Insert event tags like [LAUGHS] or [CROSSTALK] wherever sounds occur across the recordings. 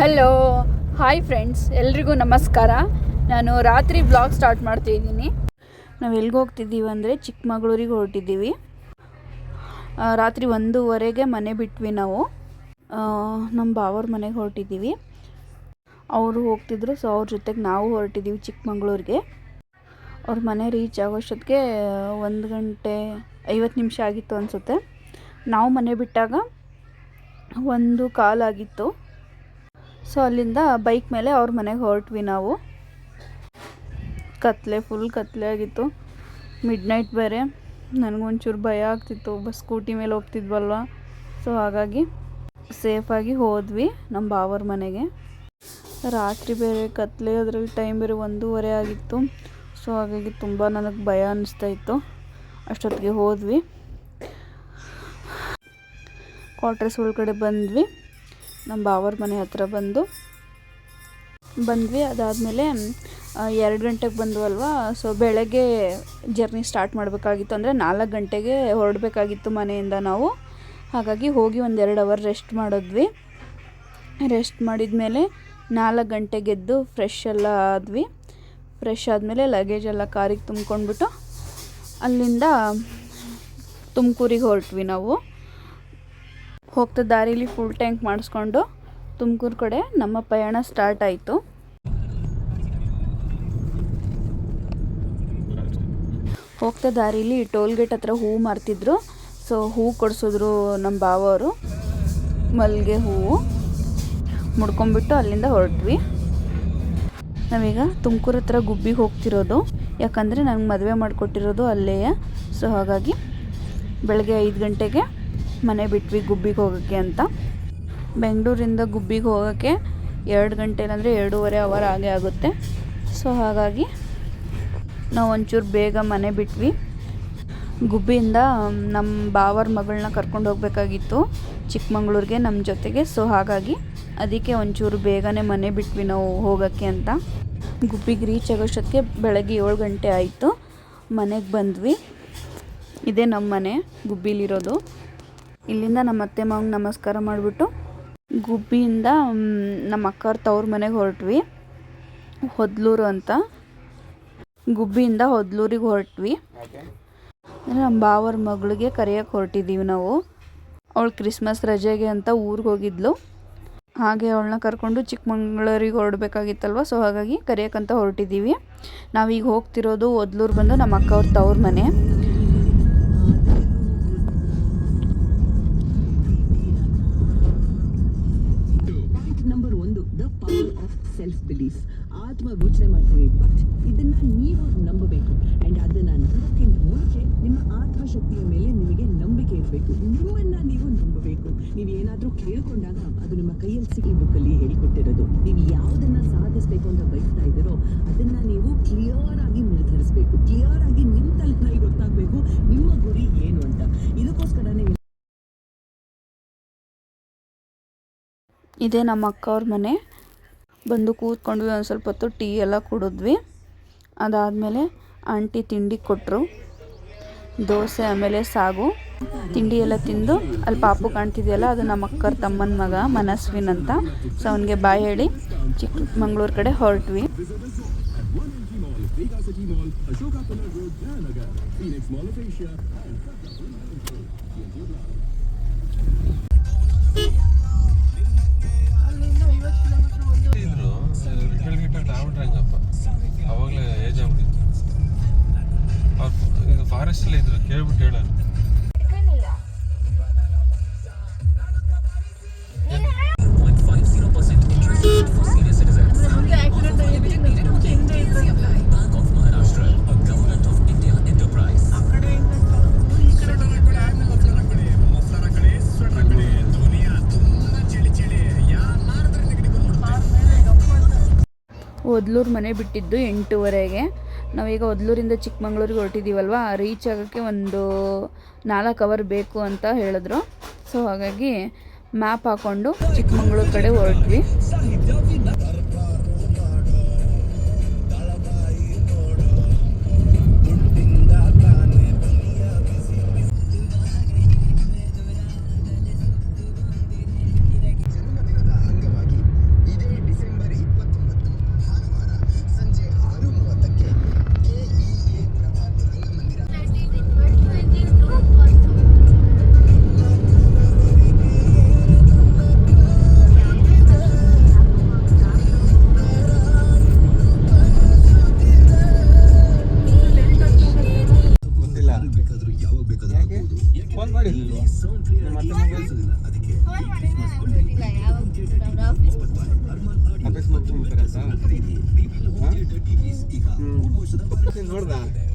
Hello hi friends ಎಲ್ರಿಗೂ ನಮಸ್ಕಾರ. ನಾನು ರಾತ್ರಿ ಬ್ಲಾಗ್ ಸ್ಟಾರ್ಟ್ ಮಾಡ್ತಿದ್ದೀನಿ ನಾವು ಎಲ್ಲಿಗೆ ಹೋಗ್ತಿದ್ದೀವಿ ಅಂದರೆ ಚಿಕ್ಕಮಗಳೂರಿಗೆ ಹೊರಟಿದ್ದೀವಿ. ರಾತ್ರಿ ಒಂದೂವರೆಗೆ ಮನೆ ಬಿಟ್ವಿ ನಾವು. ನಮ್ಮ ಬಾವರ ಮನೆಗೆ ಹೊರಟಿದ್ದೀವಿ. ಅವರು ಹೋಗ್ತಿದ್ರು ಸೊ ಅವ್ರ ಜೊತೆಗೆ ನಾವು ಹೊರಟಿದ್ದೀವಿ ಚಿಕ್ಕಮಗಳೂರಿಗೆ. ಅವ್ರ ಮನೆ ರೀಚ್ ಆಗೋಷ್ಟೊತ್ತಿಗೆ ಒಂದು ಗಂಟೆ ಐವತ್ತು ನಿಮಿಷ ಆಗಿತ್ತು ಅನಿಸುತ್ತೆ. ನಾವು ಮನೆ ಬಿಟ್ಟಾಗ ಒಂದು ಕಾಲಾಗಿತ್ತು ಸೊ ಅಲ್ಲಿಂದ ಬೈಕ್ ಮೇಲೆ ಅವ್ರ ಮನೆಗೆ ಹೊರಟ್ವಿ ನಾವು. ಕತ್ಲೆ ಫುಲ್ ಕತ್ಲೆ ಆಗಿತ್ತು. ಮಿಡ್ ನೈಟ್ ಬೇರೆ ನನಗೊಂಚೂರು ಭಯ ಆಗ್ತಿತ್ತು. ಬಸ್ ಸ್ಕೂಟಿ ಮೇಲೆ ಹೋಗ್ತಿದ್ವಲ್ವ? ಸೊ ಹಾಗಾಗಿ ಸೇಫಾಗಿ ಹೋದ್ವಿ ನಮ್ಮ ಬಾವರ ಮನೆಗೆ. ರಾತ್ರಿ ಬೇರೆ ಕತ್ಲೆ ಅದರಲ್ಲಿ ಟೈಮ್ ಬೇರೆ ಒಂದೂವರೆ ಆಗಿತ್ತು. ಸೊ ಹಾಗಾಗಿ ತುಂಬ ನನಗೆ ಭಯ ಅನ್ನಿಸ್ತಾ ಇತ್ತು. ಅಷ್ಟೊತ್ತಿಗೆ ಹೋದ್ವಿ. ಕ್ವಾರ್ಟರ್ಸ್ ಒಳಗಡೆ ಬಂದ್ವಿ. ನಮ್ಮ ಬಾವರ ಮನೆ ಹತ್ರ ಬಂದು ಬಂದ್ವಿ. ಅದಾದಮೇಲೆ ಎರಡು ಗಂಟೆಗೆ ಬಂದ್ವಲ್ವಾ? ಸೊ ಬೆಳಗ್ಗೆ ಜರ್ನಿ ಸ್ಟಾರ್ಟ್ ಮಾಡಬೇಕಾಗಿತ್ತು ಅಂದರೆ ನಾಲ್ಕು ಗಂಟೆಗೆ ಹೊರಡಬೇಕಾಗಿತ್ತು ಮನೆಯಿಂದ ನಾವು. ಹಾಗಾಗಿ ಹೋಗಿ ಒಂದೆರಡು ಅವರ್ ರೆಸ್ಟ್ ಮಾಡಿದ್ವಿ. ರೆಸ್ಟ್ ಮಾಡಿದ ಮೇಲೆ ನಾಲ್ಕು ಗಂಟೆಗೆದ್ದು ಫ್ರೆಶ್ ಎಲ್ಲ ಆದ್ವಿ. ಫ್ರೆಶ್ ಆದಮೇಲೆ ಲಗೇಜ್ ಎಲ್ಲ ಕಾರಿಗೆ ತುಂಬ್ಕೊಂಡ್ಬಿಟ್ಟು ಅಲ್ಲಿಂದ ತುಮಕೂರಿಗೆ ಹೊರಟ್ವಿ ನಾವು. ಹೋಗ್ತಾ ದಾರಿಲಿ ಫುಲ್ ಟ್ಯಾಂಕ್ ಮಾಡಿಸ್ಕೊಂಡು ತುಮಕೂರು ಕಡೆ ನಮ್ಮ ಪಯಣ ಸ್ಟಾರ್ಟ್ ಆಯಿತು. ಹೋಗ್ತಾ ದಾರಿಲಿ ಟೋಲ್ ಗೇಟ್ ಹತ್ರ ಹೂವು ಮಾರ್ತಿದ್ರು. ಸೊ ಹೂವು ಕೊಡಿಸಿದ್ರು ನಮ್ಮ ಬಾವವರು. ಮಲ್ಲಿಗೆ ಹೂವು ಮುಡ್ಕೊಂಬಿಟ್ಟು ಅಲ್ಲಿಂದ ಹೊರಟ್ವಿ. ನಾವೀಗ ತುಮಕೂರು ಹತ್ರ ಗುಬ್ಬಿಗೆ ಹೋಗ್ತಿರೋದು. ಯಾಕಂದರೆ ನಂಗೆ ಮದುವೆ ಮಾಡಿಕೊಟ್ಟಿರೋದು ಅಲ್ಲೇ ಸೊ ಹಾಗಾಗಿ ಬೆಳಗ್ಗೆ ಐದು ಗಂಟೆಗೆ ಮನೆ ಬಿಟ್ವಿ ಗುಬ್ಬಿಗೆ ಹೋಗೋಕ್ಕೆ ಅಂತ. ಬೆಂಗಳೂರಿಂದ ಗುಬ್ಬಿಗೆ ಹೋಗೋಕ್ಕೆ ಎರಡು ಗಂಟೆ ಇಲ್ಲಾಂದರೆ ಎರಡೂವರೆ ಅವರ್ ಆಗೇ ಆಗುತ್ತೆ. ಸೊ ಹಾಗಾಗಿ ನಾವು ಒಂಚೂರು ಬೇಗ ಮನೆ ಬಿಟ್ವಿ. ಗುಬ್ಬಿಯಿಂದ ನಮ್ಮ ಬಾವರ ಮಗಳನ್ನ ಕರ್ಕೊಂಡು ಹೋಗಬೇಕಾಗಿತ್ತು ಚಿಕ್ಕಮಂಗ್ಳೂರಿಗೆ ನಮ್ಮ ಜೊತೆಗೆ. ಸೊ ಹಾಗಾಗಿ ಅದಕ್ಕೆ ಒಂಚೂರು ಬೇಗನೆ ಮನೆ ಬಿಟ್ವಿ ನಾವು ಹೋಗೋಕ್ಕೆ ಅಂತ. ಗುಬ್ಬಿಗೆ ರೀಚ್ ಆಗೋಷ್ಟೊತ್ತಿಗೆ ಬೆಳಗ್ಗೆ ಏಳು ಗಂಟೆ ಆಯಿತು. ಮನೆಗೆ ಬಂದ್ವಿ. ಇದೇ ನಮ್ಮ ಮನೆ, ಗುಬ್ಬಿಲಿರೋದು. ಇಲ್ಲಿಂದ ನಮ್ಮ ಅತ್ತೆ ಮಾವಂಗೆ ನಮಸ್ಕಾರ ಮಾಡಿಬಿಟ್ಟು ಗುಬ್ಬಿಯಿಂದ ನಮ್ಮ ಅಕ್ಕವ್ರ ತವ್ರ ಮನೆಗೆ ಹೊರಟ್ವಿ. ಹೊದ್ಲೂರು ಅಂತ. ಗುಬ್ಬಿಯಿಂದ ಹೊದ್ಲೂರಿಗೆ ಹೊರಟ್ವಿ. ನಮ್ಮ ಬಾವರ ಮಗಳಿಗೆ ಕರೆಯೋಕ್ಕೆ ಹೊರಟಿದ್ದೀವಿ ನಾವು. ಅವಳು ಕ್ರಿಸ್ಮಸ್ ರಜೆಗೆ ಅಂತ ಊರಿಗೆ ಹೋಗಿದ್ಲು. ಹಾಗೆ ಅವಳನ್ನ ಕರ್ಕೊಂಡು ಚಿಕ್ಕಮಂಗ್ಳೂರಿಗೆ ಹೊರಡಬೇಕಾಗಿತ್ತಲ್ವ? ಸೊ ಹಾಗಾಗಿ ಕರೆಯೋಕ್ಕಂತ ಹೊರಟಿದ್ದೀವಿ ನಾವೀಗ ಹೋಗ್ತಿರೋದು ಒದ್ಲೂರು ಬಂದು ನಮ್ಮ ಅಕ್ಕವ್ರ ತವ್ರ ಮನೆ. ಕೈಯಲ್ಲಿ ಸಿಗಿ ಬುಕ್ಕಲ್ಲಿ ಹೇಳಿಕೊಟ್ಟಿರೋದು. ನೀವು ಯಾವುದನ್ನ ಸಾಧಿಸಬೇಕು ಅಂತ ಬಯಸ್ತಾ ಇದ್ದೀರೋ ಅದನ್ನ ನೀವು ಕ್ಲಿಯರ್ ಆಗಿ ನಿರ್ಧರಿಸಬೇಕು. ಕ್ಲಿಯರ್ ಆಗಿ ನಿಮ್ಮ ತಲೆನಲ್ಲಿ ಗೊತ್ತಾಗಬೇಕು ನಿಮ್ಮ ಗುರಿ ಏನು ಅಂತ. ಇದಕ್ಕೋಸ್ಕರನೇ ಇದೇ ನಮ್ಮ ಅಕ್ಕ ಅವ್ರ ಮನೆ. ಬಂದು ಕೂತ್ಕೊಂಡ್ವಿ ಒಂದು ಸ್ವಲ್ಪ ಹೊತ್ತು ಟೀ ಎಲ್ಲ ಕುಡಿದ್ವಿ. ಅದಾದಮೇಲೆ ಆಂಟಿ ತಿಂಡಿ ಕೊಟ್ಟರು ದೋಸೆ ಆಮೇಲೆ ಸಾಗು. ತಿಂಡಿ ಎಲ್ಲ ತಿಂದು ಅಲ್ಲಿ ಪಾಪು ಕಾಣ್ತಿದೆಯಲ್ಲ, ಅದು ನಮ್ಮ ಅಕ್ಕರ ತಮ್ಮನ ಮಗ ಮನಸ್ವಿನ್ ಅಂತ. ಸೊ ಅವನಿಗೆ ಬಾಯ್ ಹೇಳಿ, ಚಿಕ್ಕಮಂಗ್ಳೂರು ಕಡೆ ಹೊರಟ್ವಿ. ಅವಾಗಲೇ ಏಜ್ ಆಗ್ಬಿಟ್ಟಿತ್ತು. ಇದು ಫಾರೆಸ್ಟಲ್ಲೇ ಇದ್ರು, ಕೇಳ್ಬಿಟ್ಟು ಹೇಳೋರು. ಒದ್ಲೂರು ಮನೆ ಬಿಟ್ಟಿದ್ದು ಎಂಟೂವರೆಗೆ. ನಾವೀಗ ಒದ್ಲೂರಿಂದ ಚಿಕ್ಕಮಂಗ್ಳೂರಿಗೆ ಹೊರಟಿದ್ದೀವಲ್ವ ರೀಚ್ ಆಗೋಕ್ಕೆ ಒಂದು ನಾಲ್ಕು ಅವರ್ ಬೇಕು ಅಂತ ಹೇಳಿದ್ರು. ಸೊ ಹಾಗಾಗಿ ಮ್ಯಾಪ್ ಹಾಕ್ಕೊಂಡು ಚಿಕ್ಕಮಂಗ್ಳೂರು ಕಡೆ ಹೊರಟ್ವಿ.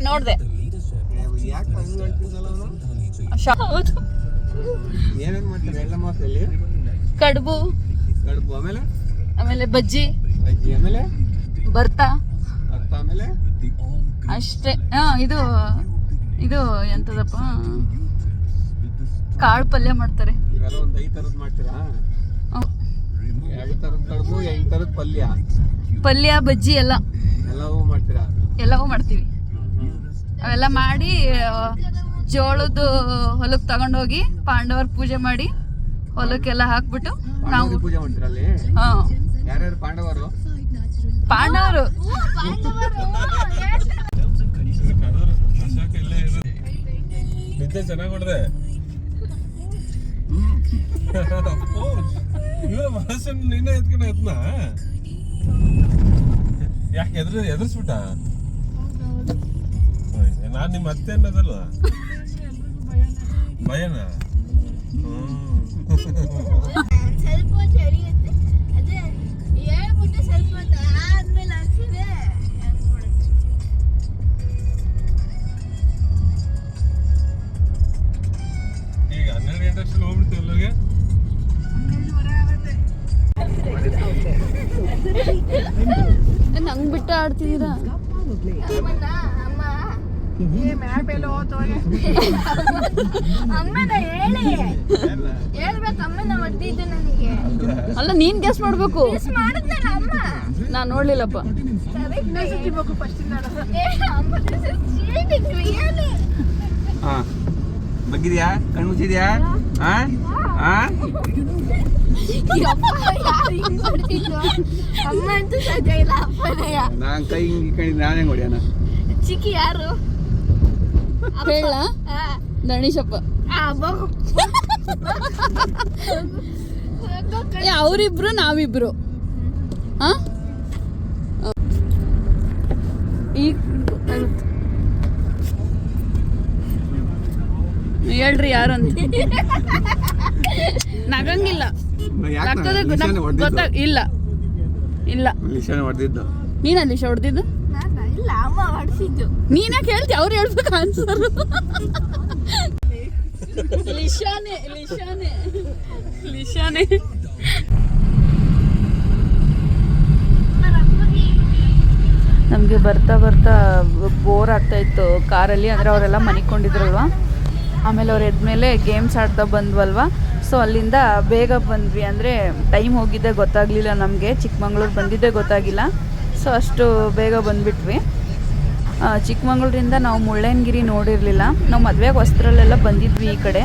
ನೋಡ್ದ. ಏನೇನು ಮಾಡ್ತಾರೆ ಮಾಸಲ್ಲಿ ಕಡುಬು. ಕಡುಬು ಆಮೇಲೆ? ಆಮೇಲೆ ಬಜ್ಜಿ. ಬಜ್ಜಿ ಆಮೇಲೆ? ಬರ್ತಾ ಭರ್ತ ಆಮೇಲೆ? ಅಷ್ಟೇ. ಹಾ ಇದು ಇದು ಎಂತದಪ್ಪ? ಕಾಳು ಪಲ್ಯ ಮಾಡ್ತಾರೆ. ಇವೆಲ್ಲ ಒಂದು ಐದು ಥರದ್ದು ಮಾಡ್ತೀರಾ. ಎರಡು ಥರದ ಕಡುಬು ಎಂಟು ಪಲ್ಯ ಪಲ್ಯ ಬಜ್ಜಿ ಎಲ್ಲ. ಎಲ್ಲವೂ ಮಾಡ್ತೀರಾ? ಎಲ್ಲವೂ ಮಾಡ್ತೀವಿ. ಅವೆಲ್ಲ ಮಾಡಿ ಜೋಳದ ಜೋಳದ್ದು ಹೊಲಕ್ಕೆ ತಗೊಂಡೋಗಿ ಪಾಂಡವರ ಪೂಜೆ ಮಾಡಿ ಹೊಲಕ್ಕೆಲ್ಲ ಹಾಕ್ಬಿಟ್ಟು ನಾವು ಪೂಜೆ ಮಾಡ್ತೀರಾ ಅಲ್ಲಿ? ಹಾ. ಯಾರ್ಯಾರು ಪಾಂಡವರು? ಪಾಂಡವರು. ನಿದ್ದೆ ಚೆನ್ನಾಗಿ ಹೊಡೆದೆ. ಮನಸ್ಸನ್ನು ನಿನ್ನೆ ಎತ್ಕೊಂಡ ಎತ್ನ? ಯಾಕೆ ಎದ್ರ ಎದುರಿಸ್ಬಿಟ್ಟ? ನಾನು ನಿಮ್ಮ ಅತ್ತೆ ಅನ್ನೋದಲ್ಲ ಭಯನ. ಈಗ ಹನ್ನೆರಡು ಗಂಟೆ ಅಷ್ಟಲ್ಲಿ ಹೋಗ್ಬಿಡ್ತೀವಿ ಅಲ್ಲಿಗೆ ನಂಗೆ ಬಿಟ್ಟು ಆಡ್ತಿದ್ದೀರಾ? ಅಲ್ಲ ನೀನ್ ಗೆಸ್ ಮಾಡ್ಬೇಕು. ನಾನ್ ನೋಡ್ಲಿಲ್ಲಪ್ಪ. ಬಗ್ಗಿದ್ಯಾ? ಕಣ್ಣು ಮುಚ್ಚಿದ್ಯಾ? ಅಮ್ಮ ಅಂತೂ ಸದ್ಯ ಇಲ್ಲ ಅಪ್ಪನಯ್ಯ ನಾನು ಕೈ ಹಿಂಗೆ ಇಟ್ಕೊಂಡಿದ್ದು ನಾನು ಹೆಂಗೆ ಹೊಡ್ಯಾನ ಚಿಕ್ಕಿ ಯಾರು ಹೇಳ. ಆ, ಆ, ಬಗು. ಏ ಅವರಿಬ್ರು ನಾವಿಬ್ರು. ಹಾ? ಈಗ ಯಾರು ಅಂತ. ನಗಂಗಿಲ್ಲ. ಗೊತ್ತಾಗ ಇಲ್ಲ. ಇಲ್ಲ. ನೀನ ಹೊಡೆದಿದ್ದು ನೀನಲ್ಲಿ ಹೊಡೆದಿದ್ದು? ನೀನಾ ಇಲ್ಲ ಅಮ್ಮ ಹೊಡ್ಸಿದ್ದು. ನೀನೇ ಕೇಳ್ತಿ ಅವ್ರು ಹೇಳ್ಬೇಕು ಆನ್ಸರ್ ಲಿಶಾನೆ ಲಿಶಾನೆ ಲಿಶಾನೆ ನಮಗೆ ಬರ್ತಾ ಬರ್ತಾ ಬೋರ್ ಆಗ್ತಾ ಇತ್ತು. ಕಾರಲ್ಲಿ ಅಂದರೆ ಅವರೆಲ್ಲ ಮನಿಕೊಂಡಿದ್ರಲ್ವ ಆಮೇಲೆ ಅವ್ರು ಎದ್ಮೇಲೆ ಗೇಮ್ಸ್ ಆಡ್ತಾ ಬಂದ್ವಲ್ವ? ಸೊ ಅಲ್ಲಿಂದ ಬೇಗ ಬಂದ್ವಿ. ಅಂದರೆ ಟೈಮ್ ಹೋಗಿದ್ದೆ ಗೊತ್ತಾಗಲಿಲ್ಲ ನಮಗೆ. ಚಿಕ್ಕಮಂಗ್ಳೂರು ಬಂದಿದ್ದೇ ಗೊತ್ತಾಗಿಲ್ಲ. ಸೊ ಅಷ್ಟು ಬೇಗ ಬಂದ್ಬಿಟ್ವಿ. ಚಿಕ್ಕಮಂಗ್ಳೂರಿಂದ ನಾವು ಮುಳ್ಳಯ್ಯನಗಿರಿ ನೋಡಿರಲಿಲ್ಲ. ನಾವು ಮದುವೆಗೆ ವಸ್ತ್ರಲ್ಲೆಲ್ಲ ಬಂದಿದ್ವಿ ಈ ಕಡೆ.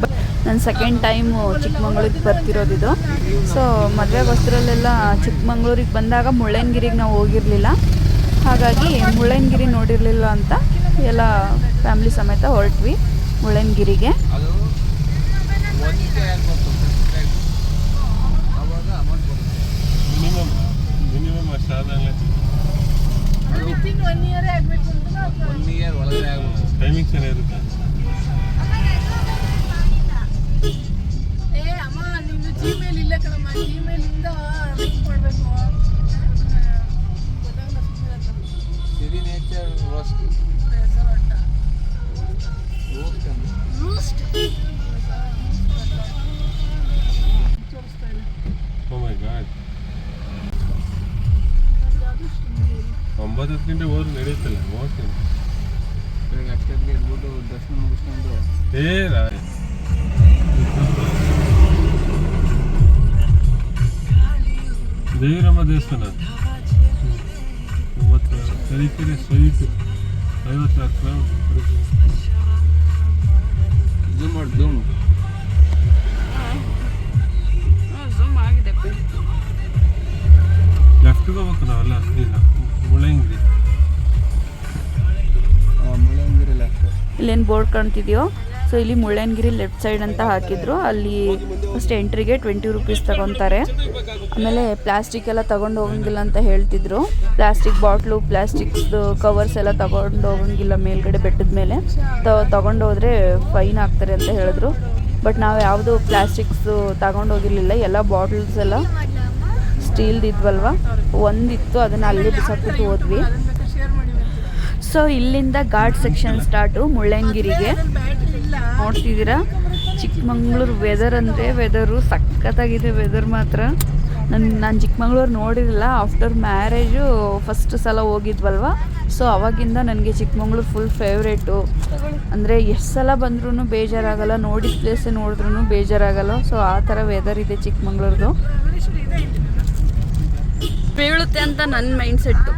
ಬಟ್ ನನ್ನ ಸೆಕೆಂಡ್ ಟೈಮು ಚಿಕ್ಕಮಂಗ್ಳೂರಿಗೆ ಬರ್ತಿರೋದಿದು ಸೊ ಮದುವೆಗೆ ವಸ್ತ್ರಲ್ಲೆಲ್ಲ ಚಿಕ್ಕಮಂಗ್ಳೂರಿಗೆ ಬಂದಾಗ ಮುಳ್ಳಯ್ಯನಗಿರಿಗೆ ನಾವು ಹೋಗಿರಲಿಲ್ಲ. ಹಾಗಾಗಿ ಮುಳ್ಳಯ್ಯನಗಿರಿ ನೋಡಿರಲಿಲ್ಲ ಅಂತ ಎಲ್ಲ ಫ್ಯಾಮ್ಲಿ ಸಮೇತ ಹೊರಟ್ವಿ. ಮುಳ್ಳಯ್ಯನಗಿರಿಗೆ ಅದು ಒಂದೇ ಆಗ್ಬೇಕು ಅವಾಗ ಅಮೌಂಟ್ ಬರುತ್ತೆ. ಮಿನಿಮಮ್ ಮಿನಿಮಮ್ ಅಷ್ಟು ಆದಂಗೆ ಒನ್ ಇಯರ್ ಆಗಬೇಕು ಅಂದ್ರೆ ಒನ್ ಇಯರ್ ಒಳಗಡೆ ಆಗ್ಬೇಕು ಟೈಮಿಂಗ್ಸ್ ಏನಿರುತ್ತೆ ಏ ಅಮ್ಮ ನಿಮ್ದು ಜಿಮೇಲ್ ಇಲ್ಲ ಕಣಮ್ಮ. ಜಿಮೇಲ್ ಇಂದ ಲಿಂಕ್ ಮಾಡಬೇಕು. ಸಿರಿ ನೇಚರ್ ಗಾಡ್ ಒಂಬತ್ತು ಗಂಟೆ ಹೋದ್ರೆ ನಡೆಯುತ್ತಲ್ಲ ಬೆಳಗ್ಗೆ ಅಷ್ಟೊತ್ತಿಗೆ ಎದ್ಬಿಟ್ಟು ದರ್ಶನ ಮುಗಿಸ್ಕೊಂಡು ಏ ರಾ- ದೇವಿರಮ್ಮ ದೇವಸ್ಥಾನ ಒಂಬತ್ತು ತರೀಕೆರೆ ಸ್ವೀಟ್. ಐವತ್ತಾರು ಕಿಲೋಮೀಟರ್ ಝೂಮ್ ಮಾಡಿ ಝೂಮ್ ಲೆಫ್ಟ್ಗೆ ಹೋಗ್ಬೇಕು ಅಲ್ಲ? ಇಲ್ಲ. ಮುಳ್ಳಂಗಿರಿ ಇಲ್ಲೇನು ಬೋರ್ಡ್ ಕಾಣ್ತಿದೆಯೋ? ಸೊ ಇಲ್ಲಿ ಮುಳ್ಳಯ್ಯನಗಿರಿ ಲೆಫ್ಟ್ ಸೈಡ್ ಅಂತ ಹಾಕಿದ್ರು. ಅಲ್ಲಿ ಫಸ್ಟ್ ಎಂಟ್ರಿಗೆ ಟ್ವೆಂಟಿ ರುಪೀಸ್ ತಗೊತಾರೆ. ಆಮೇಲೆ ಪ್ಲಾಸ್ಟಿಕ್ ಎಲ್ಲ ತಗೊಂಡು ಹೋಗಂಗಿಲ್ಲ ಅಂತ ಹೇಳ್ತಿದ್ರು. ಪ್ಲಾಸ್ಟಿಕ್ ಬಾಟ್ಲು ಪ್ಲಾಸ್ಟಿಕ್ಸ್ದು ಕವರ್ಸ್ ಎಲ್ಲ ತಗೊಂಡು ಹೋಗಂಗಿಲ್ಲ ಮೇಲ್ಗಡೆ ಬೆಟ್ಟದ ಮೇಲೆ. ತಗೊಂಡು ಹೋದರೆ ಫೈನ್ ಆಗ್ತಾರೆ ಅಂತ ಹೇಳಿದ್ರು. ಬಟ್ ನಾವು ಯಾವುದು ಪ್ಲಾಸ್ಟಿಕ್ಸು ತಗೊಂಡು ಹೋಗಿರಲಿಲ್ಲ. ಎಲ್ಲ ಬಾಟ್ಲ್ಸ್ ಎಲ್ಲ ಸ್ಟೀಲ್ದು ಇದ್ವಲ್ವ? ಒಂದಿತ್ತು ಅದನ್ನು ಅಲ್ಲಿ ಬಿಸಾಕ್ಬಿಟ್ಟು ಹೋದ್ವಿ. ಸೊ ಇಲ್ಲಿಂದ ಘಾಟ್ ಸೆಕ್ಷನ್ ಸ್ಟಾರ್ಟು ಮುಳ್ಳಯ್ಯನಗಿರಿಗೆ. ನೋಡ್ತಿದ್ದೀರಾ ಚಿಕ್ಕಮಂಗ್ಳೂರು ವೆದರ್ ಅಂದರೆ ವೆದರು ಸಖತ್ತಾಗಿದೆ ವೆದರ್ ಮಾತ್ರ. ನನ್ನ ನಾನು ಚಿಕ್ಕಮಂಗ್ಳೂರು ನೋಡಿರಲಿಲ್ಲ ಆಫ್ಟರ್ ಮ್ಯಾರೇಜು ಫಸ್ಟ್ ಸಲ ಹೋಗಿದ್ವಲ್ವ? ಸೊ ಅವಾಗಿಂದ ನನಗೆ ಚಿಕ್ಕಮಂಗ್ಳೂರು ಫುಲ್ ಫೇವ್ರೇಟು ಅಂದರೆ ಎಷ್ಟು ಸಲ ಬಂದ್ರೂ ಬೇಜಾರಾಗಲ್ಲ, ನೋಡಿದ ಪ್ಲೇಸೇ ನೋಡಿದ್ರೂ ಬೇಜಾರಾಗಲ್ಲ. ಸೊ ಆ ಥರ ವೆದರ್ ಇದೆ ಚಿಕ್ಕಮಂಗ್ಳೂರ್ದು. ಬೀಳುತ್ತೆ ಅಂತ ನನ್ನ ಮೈಂಡ್ ಸೆಟ್ಟು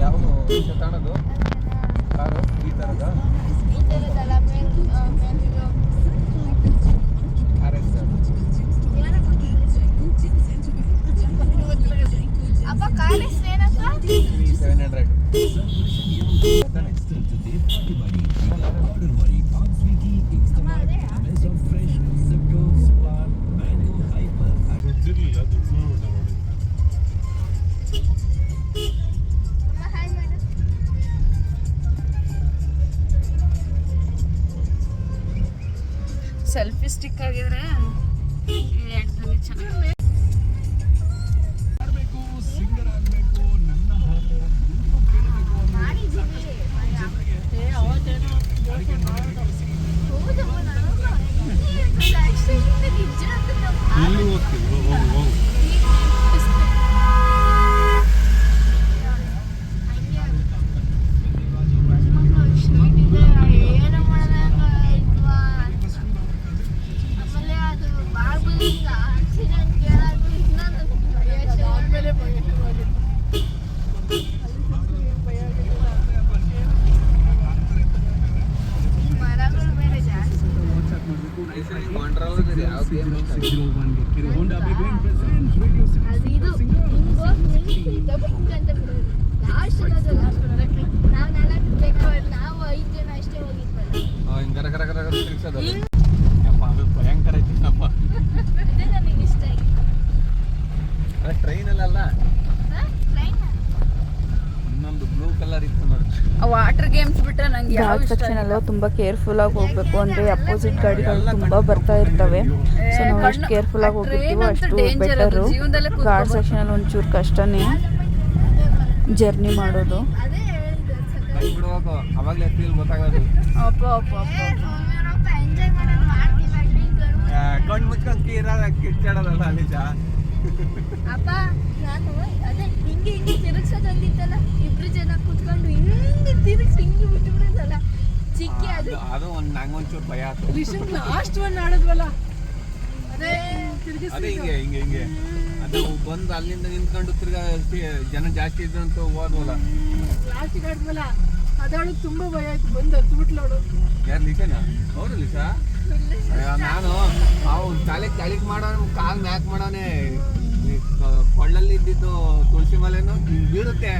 ಯಾವ ತಗೊಂಡದು ವಾಟರ್ ಗೇಮ್ಸ್ ಬಿಟ್ರೆ ನಂಗೆ ಯಾವ ಸೆಕ್ಷನ್ ಅಲ್ಲ ಕೇರ್ಫುಲ್ ಆಗಿ ಹೋಗ್ಬೇಕು. ಅಂದ್ರೆ ಅಪೋಸಿಟ್ ಗಾಡಿಗಳು ತುಂಬ ಬರ್ತಾ ಇರ್ತವೆ. ಸೊ ನಾವು ಎಷ್ಟು ಕೇರ್ಫುಲ್ಲಾಗಿ ಹೋಗಿರ್ತೀವೋ ಅಷ್ಟು ಬೆಟರು ಸೆಕ್ಷನ್ ಅಲ್ಲಿ ಒಂಚೂರು ಕಷ್ಟನೇ ಜರ್ನಿ ಮಾಡೋದು. ಕಣ್ಣು ಮುಚ್ಕೊಂಡು ಕಿಚ್ಚಾಡೋದಲ್ಲ ನಿಜ. ನಾನು ಅದೇ ಹಿಂಗೆ ಹಿಂಗೆ ತಿರುಗ್ಸೋದಾಗಿತ್ತಲ್ಲ ಇಬ್ರು ಜನ ಕುತ್ಕೊಂಡು ಹಿಂಗೆ ತಿರುಗ್ಸಿ ಹಿಂಗೆ ಬಿಟ್ಬಿಡೋದಲ್ಲ. ಚಿಕ್ಕಿ ಅದು ಅದು ಒಂದು ನಂಗೊಂಚೂರು ಭಯ ಆಯ್ತು ರಿಷಬ್ ಲಾಸ್ಟ್ ಒನ್ ಆಡಿದ್ವಲ್ಲ? ಅದೇ ಅದೇ ಹಿಂಗೆ ಹಿಂಗೆ ಹಿಂಗೆ. ಅದು ಬಂದು ಅಲ್ಲಿಂದ ನಿಂತ್ಕೊಂಡು ತಿರ್ಗಾ ಜನ ಜಾಸ್ತಿ ಇದ್ದಂತ ಹೋದ್ವಲ್ಲ. ಲಾಸ್ಟಿಗೆ ಆಡಿದ್ವಲ್ಲ ಅದಳು ತುಂಬಾ ಭಯ ಆಯ್ತು ಬಂದು ಹತ್ತು ಅವಳು. ಯಾರು ಲಿಸಾನ ಅವರು ಲಿಸಾ ನಾನು ಅವ್ನು ತಲೆ ತಲೆಗೆ ಮಾಡೋನು ಕಾಲು ಮ್ಯಾಕ್ ಮಾಡೋನೆ. ಕೊಳ್ಳಲ್ಲಿ ಇದ್ದಿದ್ದು ತುಳಸಿ ಮಲೆನು ಹಿಂಗ್ ಬೀಳುತ್ತೆ.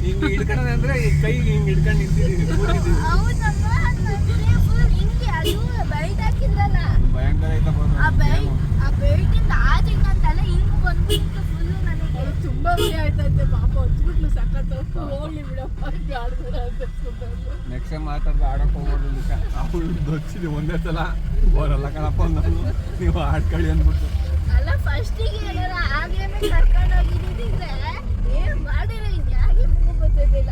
ಹಿಂಗೆ ಹಿಡ್ಕೊಂಡೆ ಅಂದ್ರೆ ಈ ಕೈ ಹಿಂಗೆ ಹಿಡ್ಕೊಂಡು ಭಯಂಕರ ಐತಪ್ಪ ತುಂಬಾ ಭಯ ಆಯ್ತಂತೆ ಪಾಪ ಹೋಗ್ಲಿ ಬಿಡಪ್ಪ ನೆಕ್ಸ್ಟ್ ಟೈಮ್ ಮಾತಾಡ್ದು ಆಡಕ್ಕೆ ಹೋಗೋದು ಅವಳು ಒಂದೇ ಸಲ. ಬರಲ್ಲ ಕಣಪ್ಪ ನಾನು ನೀವು ಆಡ್ಕೊಳ್ಳಿ ಅಂದ್ಬಿಟ್ಟು. ಅಲ್ಲ ಫಸ್ಟಿಗೆ ಏನಾರ ಆ ಗೇಮೇ ಕರ್ಕೊಂಡು ಹೋಗಿದ್ದಿದ್ರೆ ಏನ್ ಮಾಡಿರೋ? ಇನ್ಯಾಗೆ ಮುಗು ಗೊತ್ತಿದ್ದಿಲ್ಲ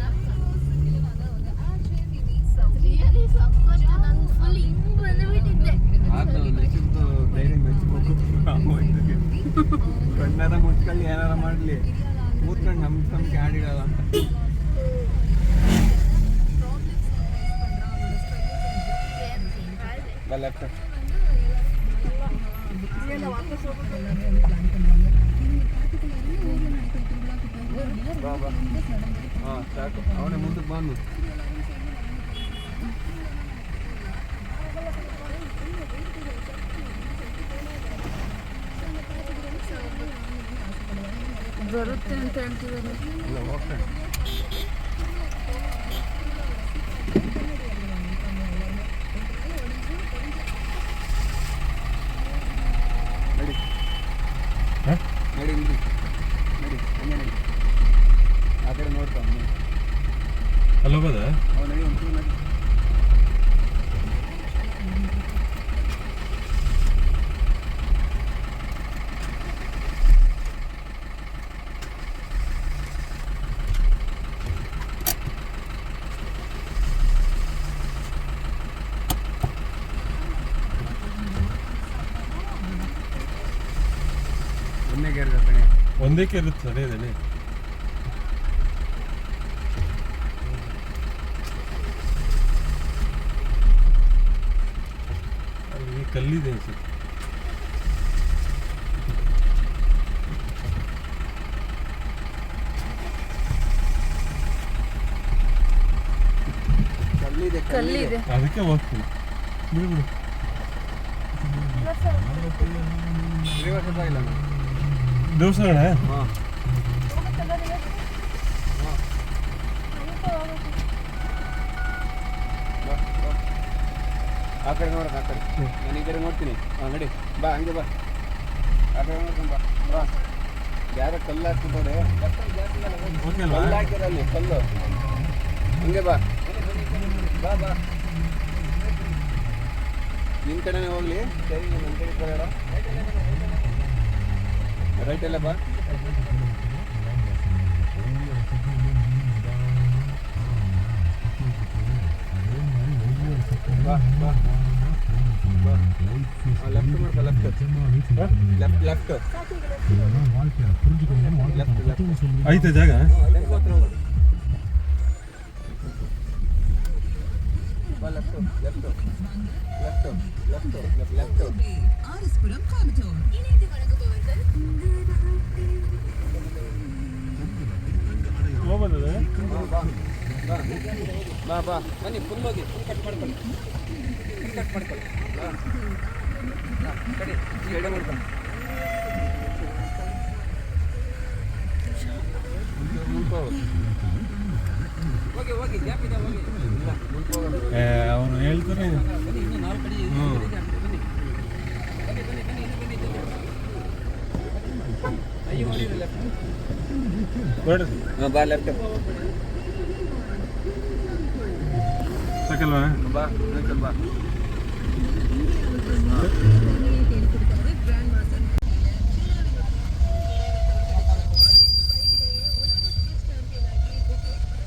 ರಿಯಲಿ ಸಕ್ಕತ್ ನಾನು ಫುಲ್ ಹಿಂಗ್ ಬಂದ್ಬಿಟ್ಟಿದ್ದೆ. ಕಣ್ಣಾರ ಏನಾರ ಮಾಡಲಿ. ಕೂತ್ಕೊಂಡು ನಮ್ಮ ನಮ್ಗೆ ಆಡಿಡಲ್ಲ ಅಂತ. ಲೆಫ್ಟ್ ಅವನೇ ಮುಂದಕ್ಕೆ ಬಂದು ಬರುತ್ತೆ ಅಂತ ಹೇಳ್ತಿದ್ದಾರೆ ಇಲ್ಲ ಹೋಗ್ತಾನೆ ನಡಿ ಹ? ನಡಿ ನಡಿ ನಡಿ ಹಂಗೆ ನಡಿ ಆ ಕಡೆ ನೋಡ್ತಾ ಅವ್ನು. ಅಲ್ಲ ಹೋಗೋದ ಅವ್ನು ನಡಿ ಒಂಚೂರು ನಡಿ ಒಂದೇ ಗೇರ್ ಒಂದಕ್ಕೆ ಇರುತ್ತೆ ನಡೆಯೋದಲ್ಲಿ ಅಲ್ಲಿ ಕಲ್ಲಿದೆ ಅನ್ಸುತ್ತೆ. ಕಲ್ಲಿದೆ ಕಲ್ಲಿದೆ. ಅದಕ್ಕೆ ಹೋಗ್ತೀನಿ. ಬಿಡು ರಿವರ್ಸ್ ಇಲ್ಲ ಹಾಂ ಆ ಕಡೆ ನೋಡೋಣ ಆ ಕಡೆ. ನಾನು ಈ ಕಡೆ ನೋಡ್ತೀನಿ. ಹಾಂ ನಡಿ. ಬಾ ಹಂಗೆ ಬಾ. ಆ ಕಡೆ ನೋಡ್ಕೊಂಡು ಬಾ. ಬಾ. ಯಾರ ಕಲ್ಲು ಹಾಕ್ತಿದ್ ನೋಡಿ ಓಕೆ ಅಲ್ವಾ ಕಲ್ಲು. ಕಲ್ಲು ಹಂಗೆ ಬಾ. ಬಾ ಬಾ. ನಿನ್ನ ಕಡೆನೇ ಹೋಗ್ಲಿ. ಸರಿ ನನ್ನ ಕಡೆ ಬರೋಣ. ರೈಟ್ ಎಲ್ಲ ಬಾ ಬಾ ಬಾ ಬಾ ಲೆಫ್ಟ್ ಮಾಡ್ಕೊ left left left left left ಐತೆ ಜಾಗ ಬಾ ಬಾ ಬಾ ಬಾ ಬನ್ನಿ ಫುಲ್ ಹೋಗಿ ಫುಲ್ ಕಟ್ ಮಾಡ್ಕೊಳ್ಳಿ ಫುಲ್ ಕಟ್ ಮಾಡ್ಕೊಳ್ಳಿ ಬಾ ಬಾ, ಕಡಿ ಈ ಎಡೆ ಮಾಡ್ಕೊಂಡು ಮುಂದೆ ಮುಂದೆ ಅವನು ಹೇಳ್ತಾರೆ. ಹ್ಞೂ ಹಾಂ ಬಾ ಸಾಕಲ್ವಾ? ಬಾ ಬಾ.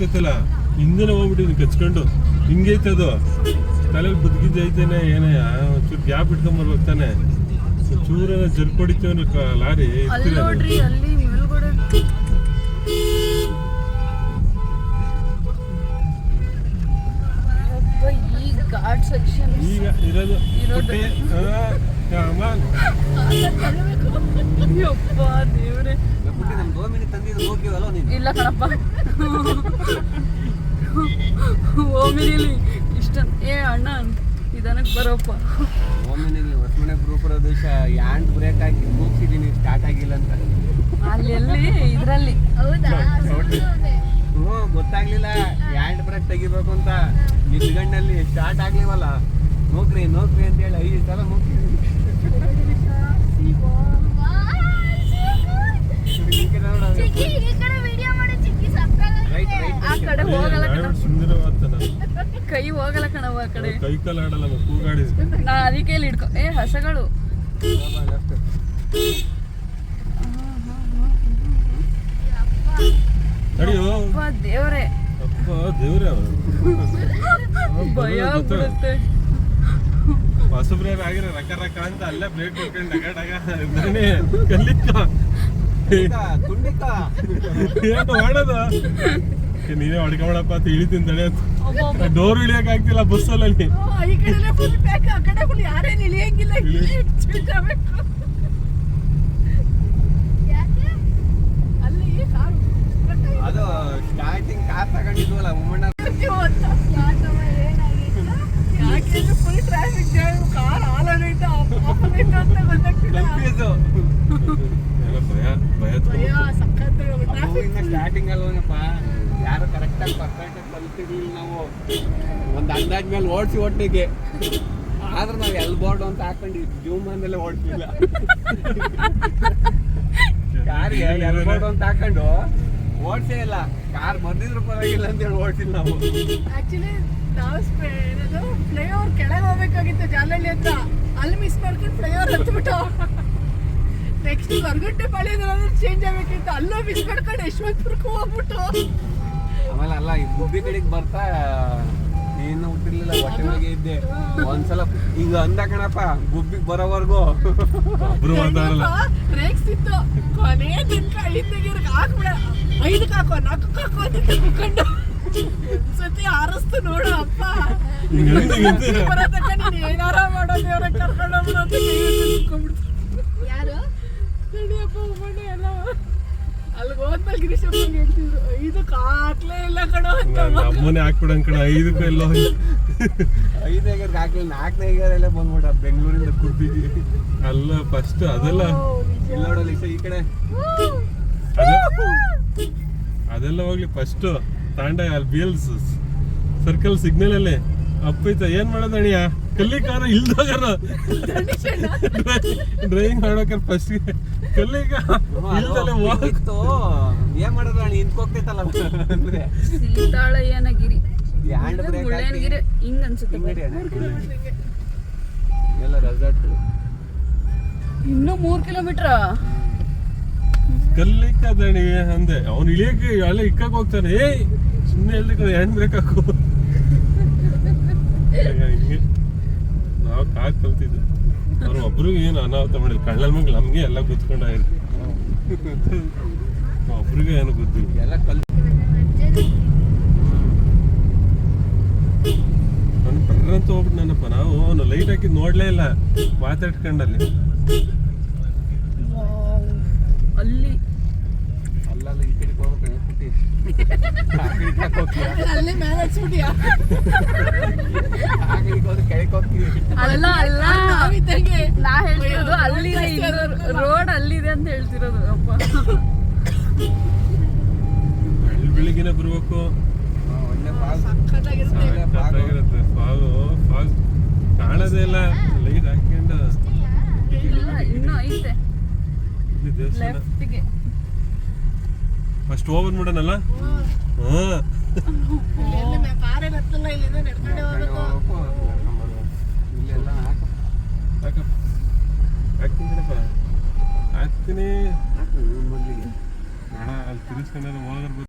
ಲಾರಿ ಹೋಗ್ತೈತಲ್ಲ ಹಿಂದೆನೆ ಹೋಗ್ಬಿಟ್ಟಿದ್ವಿ ಕಚ್ಕೊಂಡು ಹಿಂಗೈತೆ ಅದು. ತಲೆಯಲ್ಲಿ ಬದುಕಿದ್ದೈತೇನೆ ಏನೇ ಒಂಚೂರು ಗ್ಯಾಪ್ ಇಟ್ಕೊಂಬರ್ಬೇಕು ತಾನೆ. ಚೂರ ಜರ್ಪಡಿತೇವನ ಲಾರಿ ಈಗ ಇರೋದು ಇಲ್ಲ ಕಣಪ್ಪ. ಓಮಿನಿಲಿ ಇಷ್ಟ ಏ ಅಣ್ಣ ಇದನಕ್ಕೆ ಬರೋಪ್ಪ. ಓಮಿನಿಲಿ ಹೊಸಮನೆ ಗ್ರೂಪ್ ಪ್ರದೇಶ ಯಾಂಡ್ ಬ್ರೇಕ್ ಹಾಕಿ ಮುಗಿಸಿದೀನಿ ಸ್ಟಾರ್ಟ್ ಆಗಿಲ್ಲ ಅಂತ. ಅಲ್ಲಿ ಎಲ್ಲಿ ಇದರಲ್ಲಿ. ಹೌದಾ? ನೋಡಿ. ಹ್ಞೂ ಗೊತ್ತಾಗ್ಲಿಲ್ಲ. ಯಾಂಡ್ ಬ್ರೇಕ್ ತೆಗಿಬೇಕು ಅಂತ. ನಿಲ್ಗಣ್ಣಲ್ಲಿ ಸ್ಟಾರ್ಟ್ ಆಗ್ಲಿವಲ್ಲ. ನೋಕ್ರಿ ನೋಕ್ರಿ ಅಂತ ಹೇಳಿ ಐದು ಸಲ [LAUGHS] ನೋಕ್ರಿ ಚಿಕ್ಕಿ ಈ ಕಡೆ ವಿಡಿಯೋ ಮಾಡಿ ಚಿಕ್ಕಿ ಸಕ್ಕತ್ತಾಗಿದೆ. ರೈಟ್ ರೈಟ್ ಆ ಕಡೆ ಹೋಗಲ್ಲ ಕಣ. ಸುಂದರವಾದ ನಾನು. ಕೈ ಹೋಗಲ್ಲ ಕಣವ ಆ ಕಡೆ. ಕೈ ಕಾಲು ಆಡಲ್ಲ ಕೂಗಾಡಿದ್ವಿ ನಾ ಅದಕ್ಕೆ ಇಲ್ಲಿ ಹಿಡ್ಕೊ. ಏ ಹಸಗಳು. ಅಪ್ಪ ದೇವ್ರೆ. ಅಪ್ಪ ದೇವ್ರೆ ಭಯ ಬಿಡುತ್ತೆ ಹೊಸಬ್ರ ಆಗಿರೋ ರಕ ರಕ ಅಂತ ಅಲ್ಲೇ ಪ್ಲೇಟ್ ಬಿಟ್ಕೊಂಡು ಡಗ ಡಗ ನಾನೇ ಕಲ್ಲಿಕ್ಕ. ತುಂಡಿಕ ಏನು ಮಾಡೋದು? ನೀನೇ ಹೊಡ್ಕೊಳಪ್ಪ ಅಂತ ಇಳಿತೀನಿ ತಡೆ ಡೋರ್ ಇಳಿಯಕ್ ಆಗ್ತಿಲ್ಲ ಬಸ್ಸಲ್ಲಿ. ಓ, ಈ ಕಡೆ ಫುಲ್ ಪ್ಯಾಕ್ ಆ ಕಡೆ ಫುಲ್ ಯಾರೇನು ಇಳಿಯಂಗಿಲ್ಲ? ಅಲ್ಲಿ ಕಾರು ಅದು starting car ತಗೊಂಡಿದ್ವಲ್ಲ Ummanna full traffic jam car ಅಂತ ಗೊತ್ತಾಗ್ತಿಲ್ಲ. ಭಯ ಭಯ ಭಯ ಸಖತ್ ಟ್ರಾಫಿಕ್ ಇನ್ನ ಸ್ಟಾರ್ಟಿಂಗ್ ಅಲ್ವನಪ್ಪ ಯಾರು ಕರೆಕ್ಟಾಗಿ ಆಗಿ ಕಲ್ತಿರ್ಲಿಲ್ಲ ನಾವು. ಒಂದು ಅಂದಾಜ್ ಮೇಲೆ ಓಡಿಸಿ ಒಟ್ಟಿಗೆ. ಆದ್ರೆ ನಾವು ಎಲ್ ಬೋರ್ಡ್ ಅಂತ ಹಾಕೊಂಡು ಜೂಮ್ ಅಂದಲ್ಲೇ ಓಡಿಸಿಲ್ಲ. ಎಲ್ ಬೋರ್ಡ್ ಅಂತ ಹಾಕೊಂಡು ಓಡಿಸೇ ಇಲ್ಲ. ಕಾರ್ ಬಂದಿದ್ರು ಪರವಾಗಿಲ್ಲ ಅಂತೇಳಿ ಹೇಳಿ ನಾವು. ಆಕ್ಚುಲಿ ನಾವು ಏನದು ಫ್ಲೈಓವರ್ ಕೆಳಗೆ ಹೋಗ್ಬೇಕಾಗಿತ್ತು ಜಾಲಹಳ್ಳಿ ಹತ್ರ. ಅಲ್ಲಿ ಮಿಸ್ ಮಾಡ್ಕೊಂಡು ಫ್ಲೈಓವರ್ ಹತ್ಬಿಟ್ಟು. ನೆಕ್ಸ್ಟ್ ಹೊರಗಟ್ಟೆ ಪಾಳ್ಯದಲ್ಲಿ ಚೇಂಜ್ ಆಗ್ಬೇಕಿತ್ತು, ಅಲ್ಲೂ ಮಿಸ್ ಮಾಡ್ಕೊಂಡು ಯಶವಂತಪುರಕ್ಕೂ ಹೋಗ್ಬಿಟ್ಟು. ಆಮೇಲೆ ಅಲ್ಲ ಈ ಗುಬ್ಬಿ ಕಡೆಗೆ ಬರ್ತಾ ನೀನು ಹುಟ್ಟಿರ್ಲಿಲ್ಲ ಹೊಟ್ಟೆ ಒಳಗೆ ಇದ್ದೆ. ಒಂದ್ಸಲ ಈಗ ಅಂದ ಕಣಪ್ಪ ಗುಬ್ಬಿಗೆ ಬರೋವರೆಗೂ. ಒಬ್ರು ಮಾತಾಡಲ್ಲ ಬ್ರೇಕ್ಸ್ ಇತ್ತು. ಕೊನೆ ತನಕ ಹಾಕ್ಬಿಡ. ಐದಕ್ಕೆ ಹಾಕೋ ನಾಲ್ಕಕ್ಕೆ ಹಾಕೋ ಅಂತ ಕರ್ಕೊಂಡು ಸತಿ ಆರಸ್ತು ನೋಡು ಅಪ್ಪ. ಏನಾರ ಮಾಡೋ ದೇವ್ರ ಕರ್ಕೊಂಡು ಹೋಗ್ಬಿಡು ಅಂತ ಯಾರು? ನಡಿಯಪ್ಪ ಹೋಗೋಣ. ಎಲ್ಲ ಅಲ್ಲಿಗೆ ಹೋದ್ಮೇಲೆ ಗಿರೀಶಪ್ಪಂಗೆ ಹೇಳ್ತಿದ್ರು ಐದಕ್ಕೆ ಹಾಕ್ಲೇ ಇಲ್ಲ ಕಣೋ ಅಂತ ಅಮ್ಮನೇ ಹಾಕ್ಬಿಡಂಗ್ ಕಣ ಐದಕ್ಕೂ ಎಲ್ಲೋ ನಾಲ್ಕನೇ ಬಂದ್ಬಿಟ್ಟ ಬೆಂಗಳೂರಿಂದ ಅಲ್ಲ ಫಸ್ಟ್ ಅದೆಲ್ಲ. ಇಲ್ಲಿ ನೋಡಲ್ಲ ಈಶ ಈ ಕಡೆ. ಅದೆ- ಅದೆಲ್ಲ ಹೋಗ್ಲಿ ಫಸ್ಟ್ ತಾಂಡ ಅಲ್ಲಿ ಬಿ ಸರ್ಕಲ್ ಸಿಗ್ನಲ್ ಅಲ್ಲಿ. ಅಪ್ಪೈತ ಏನ್ ಮಾಡೋದು ಅಣಿಯ ಕಲ್ಲಿ ಕಾರ ಇಲ್ದೋಗಾರ ಡ್ರೈವಿಂಗ್ ಮಾಡ್ಬೇಕಾರೆ ಫಸ್ಟ್ ಕಲ್ಲಿಗ ಇತ್ತು. ಏನ್ ಹಿಂದ್ಕೋಗ್ತೈತಲ್ಲ ಅಂದ್ರೆ ಸೀತಾಳಯ್ಯನಗಿರಿ ಮುಳ್ಳಯ್ಯನಗಿರಿ ಹಿಂಗ್ ಅನ್ಸುತ್ತೆ ಎಲ್ಲ ರೆಸಾರ್ಟ್ ಇನ್ನೂ ಮೂರ್ ಕಿಲೋಮೀಟರ್? ಕಲ್ಲಿಕ್ಕ ದಣಿ ಅಂದೆ. ಅವ್ನು ಇಳಿಯಕ್ಕೆ ಅಲ್ಲೇ ಇಕ್ಕಕ್ ಹೋಗ್ತಾನೆ. ಏ ಸುಮ್ಮನೆ ಎಲ್ಲಿ ಹ್ಯಾಂಡ್ ಬ್ರೇಕ್ ಹಾಕು? [LAUGHS] ಹಿಂಗೆ. ನಾವು ಕಾರ್ ಕಲ್ತಿದ್ದು ಅವ್ರು ಒಬ್ರಿಗೆ ಏನು ಅನಾಹುತ ಮಾಡಿಲ್ಲ. ಕಳ್ಳಲ್ ಮಗ್ಳು ನಮ್ಗೆ ಎಲ್ಲ ಗುದ್ಕೊಂಡಾಗಿರು ಒಬ್ರಿಗೆ ಏನು ಗೊತ್ತಿಲ್ಲ. ಎಲ್ಲ ಕಲ್ ಅವ್ನು ಬರ್ರಂತ ಹೋಗ್ಬಿಟ್ಟು ನನ್ನಪ್ಪ. ನಾವು ಅವನು ಲೈಟ್ ಹಾಕಿದ್ ನೋಡ್ಲೇ ಇಲ್ಲ. ಮಾತಾಡ್ಕೊಂಡಲ್ಲಿ ಅಲ್ಲಿ. ಅಲ್ಲಲ್ಲ ಈ ಕಡೆ ಹೋಗ್ಬೇಕು ಪುಟ್ಟಿ ಆ ಕಡೆಗೆ ಯಾಕ್ ಹೋಗ್ತೀಯ? ಅಲ್ಲೇ ಮೇಲೆ ಹಚ್ಬಿಟ್ಟಿಯಾ? ಅಲ್ಲ ಅಲ್ಲ. ನಾ ಹೇಳ್ತಿರೋದು ಅಲ್ಲಿದೆ ರೋಡ್ ಅಲ್ಲಿದೆ ಅಂತ ಹೇಳ್ತಿರೋದು ಅಪ್ಪ. ಅಲ್ಲಿ ಬೆಳಿಗ್ಗೆನೆ ಬರ್ಬೇಕು? ಫಾಲ್ ಫಾಗು ಫಾಗ್ ಕಾಣೋದೇ ಇಲ್ಲ. ಲೈಟ್ ಹಾಕೊಂಡು ಇಲ್ಲ ಇನ್ನು ದೇವಸ್ಥಾನ ಲೆಫ್ಟ್ಗೆ ಫಸ್ಟ್ ಹೋಗ್ಬಂದ್ಬಿಡನಲ್ಲ ಹಾ ಎಲ್ಲಿ ಕಾರೇನು ಹತ್ತಲ್ಲ ಇಲ್ಲಿಂದ ನಡ್ಕೊಂಡೆ ಹೋಗ್ ಹಾಕು ಹಾಕಪ್ಪ. ಹಾಕ್ತೀನಿ. ಅಲ್ಲಿ ತಿರ್ಸ್ಕೊಂಡ್ರೆ ಹೋಗೋರ್